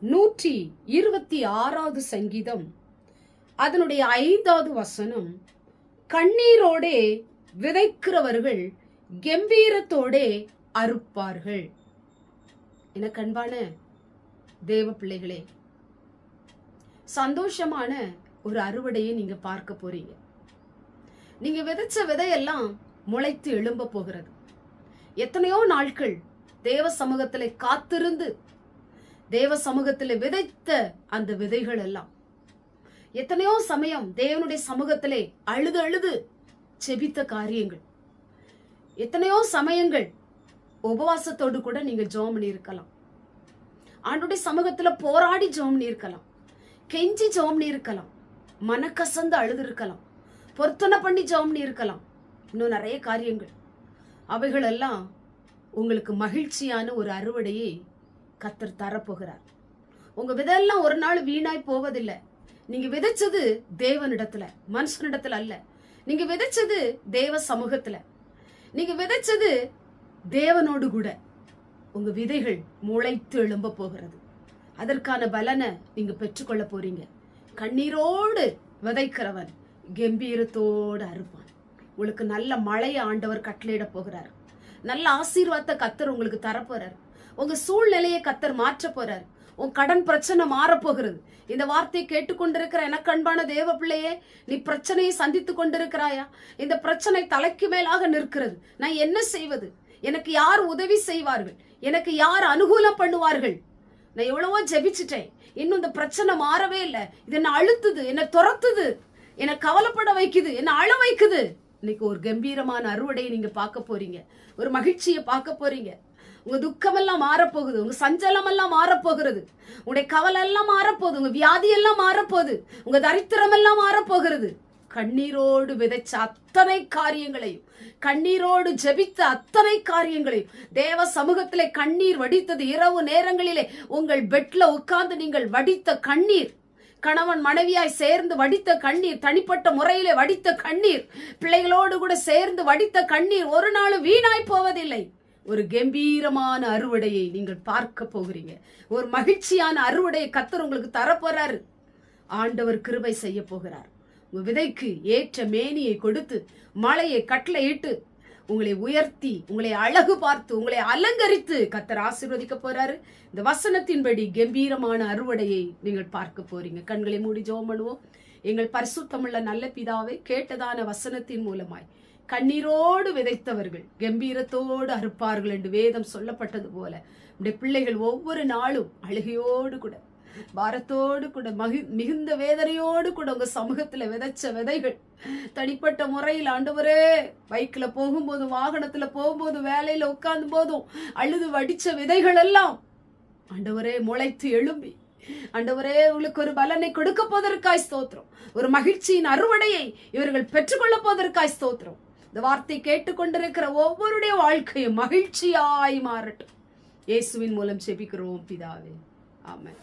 நூற்றி இருபத்தி ஆறாவது சங்கீதம். அதனுடைய ஐந்தாவது வசனம் கண்ணீரோடே விதைக்கிறவர்கள் கம்பீரத்தோடே அறுப்பார்கள். என கண்பான தேவ பிள்ளைகளே சந்தோஷமான ஒரு அறுவடையை நீங்க பார்க்க போறீங்க. நீங்க விதைச்ச விதையெல்லாம் முளைத்து எழும்ப போகிறது. எத்தனையோ நாட்கள் தேவ சமூகத்தில் காத்திருந்து தேவ சமூகத்தில் விதைத்த அந்த விதைகள் எல்லாம் எத்தனையோ சமயம் தேவனுடைய சமூகத்திலே அழுது அழுது செபித்த காரியங்கள். எத்தனையோ சமயங்கள் உபவாசத்தோடு கூட நீங்க ஜோம் பண்ணியிருக்கலாம். ஆண்டுடைய சமூகத்துல போராடி ஜோம் பண்ணியிருக்கலாம். கெஞ்சி ஜோம் பண்ணியிருக்கலாம். மனக்கசந்து அழுது இருக்கலாம் பொருத்தனை பண்ணி ஜோம் பண்ணியிருக்கலாம். இன்னும் நிறைய காரியங்கள். அவைகள் எல்லாம் உங்களுக்கு மகிழ்ச்சியான ஒரு அறுவடையை கத்தர் தரப்போகிறார். உங்க விதையெல்லாம் ஒரு நாள் வீணாய் போவதில்லை. நீங்க விதைச்சது தேவனிடத்துல மனுஷனிடத்துல அல்ல. நீங்க விதைச்சது தேவ சமூகத்துல. நீங்க விதைச்சது தேவனோடு கூட. உங்க விதைகள் முளைத்து எழும்ப போகிறது. அதற்கான பலனை நீங்க பெற்றுக்கொள்ள போறீங்க. கண்ணீரோடு விதைக்கிறவன் கம்பீரத்தோடு அறுப்பான். உங்களுக்கு நல்ல மழையை ஆண்டவர் கட்டளையிட போகிறார். நல்ல ஆசீர்வாதத்தை கத்தர் உங்களுக்கு தரப்போறார். உங்க சூழ்நிலையை கத்தர் மாற்ற போறார். உன் கடன் பிரச்சனை மாறப்போகிறது இந்த வார்த்தையை கேட்டுக்கொண்டிருக்கிற எனக்கு அன்பான தேவ பிள்ளையே நீ பிரச்சனையை சந்தித்து கொண்டிருக்கிறாயா? இந்த பிரச்சனை தலைக்கு மேலாக நிற்கிறது. நான் என்ன செய்வது? எனக்கு யார் உதவி செய்வார்கள்? எனக்கு யார் அனுகூலம் பண்ணுவார்கள்? நான் எவ்வளவோ ஜெபிச்சிட்டேன். இன்னும் இந்த பிரச்சனை மாறவே இல்லை. இது என்ன அழுத்துது? என்ன துரத்துது? என்னை கவலைப்பட வைக்குது? என்ன அழ வைக்குது? இன்னைக்கு ஒரு கம்பீரமான அறுவடையை நீங்க பார்க்க போறீங்க. ஒரு மகிழ்ச்சியை பார்க்க போறீங்க. உங்க துக்கம் எல்லாம் மாறப்போகுது உங்க சஞ்சலம் எல்லாம் மாறப்போகிறது. உங்களுடைய கவலை எல்லாம் மாறப்போகுது உங்க வியாதி எல்லாம் மாறப்போகுது உங்க தரித்திரம் எல்லாம் மாறப்போகிறது. கண்ணீரோடு விதைச்ச அத்தனை காரியங்களையும் கண்ணீரோடு ஜெபித்த அத்தனை காரியங்களையும் தேவ சமூகத்திலே கண்ணீர் வடித்தது இரவு நேரங்களிலே உங்கள் பெட்ல உட்கார்ந்து நீங்கள் வடித்த கண்ணீர் கணவன் மனைவியாய் சேர்ந்து வடித்த கண்ணீர் தனிப்பட்ட முறையிலே வடித்த கண்ணீர் பிள்ளைகளோடு கூட சேர்ந்து வடித்த கண்ணீர் ஒரு நாளும் வீணாய் போவதில்லை. ஒரு கம்பீரமான அறுவடையை நீங்கள் பார்க்க போகிறீங்க. ஒரு மகிழ்ச்சியான அறுவடையை கத்தர் உங்களுக்கு தரப்போறாரு. ஆண்டவர் கிருபை செய்ய போகிறார். உங்க விதைக்கு ஏற்ற மேனியை கொடுத்து மழையை கட்டளையிட்டு உங்களை உயர்த்தி உங்களை அழகு பார்த்து உங்களை அலங்கரித்து கத்தர் ஆசீர்வதிக்க போறாரு. இந்த வசனத்தின்படி கம்பீரமான அறுவடையை நீங்கள் பார்க்க போறீங்க. கண்களை மூடி ஜோம் பண்ணுவோம். எங்கள் பரிசுத்தமுள்ள நல்ல பிதாவை கேட்டதான வசனத்தின் மூலமாய் கண்ணீரோடு விதைத்தவர்கள் கம்பீரத்தோடு அறுப்பார்கள் என்று வேதம் சொல்லப்பட்டது போல நம்முடைய பிள்ளைகள் ஒவ்வொரு நாளும் அழுகையோடு கூட பாரத்தோடு கூட மகி மிகுந்த வேதனையோடு கூட உங்க சமூகத்துல விதைச்ச விதைகள் தனிப்பட்ட முறையில் ஆண்டவரே பைக்ல போகும்போதும் வாகனத்துல போகும்போதும் வேலையில உட்கார்ந்து போதும் அழுது வடிச்ச விதைகள் எல்லாம் ஆண்டவரே முளைத்து எழும்பி ஆண்டவரே உங்களுக்கு ஒரு பலனை கொடுக்க போவதற்காய் ஸ்தோத்திரம் ஒரு மகிழ்ச்சியின் அறுவடையை இவர்கள் பெற்றுக்கொள்ள போவதற்காய் ஸ்தோத்திரம். இந்த வார்த்தை கேட்டுக்கொண்டிருக்கிற ஒவ்வொருடைய வாழ்க்கையும் மகிழ்ச்சியாய் மாறட்டும். இயேசுவின் மூலம் செபிக்கிறோம் பிதாவே. ஆமாம்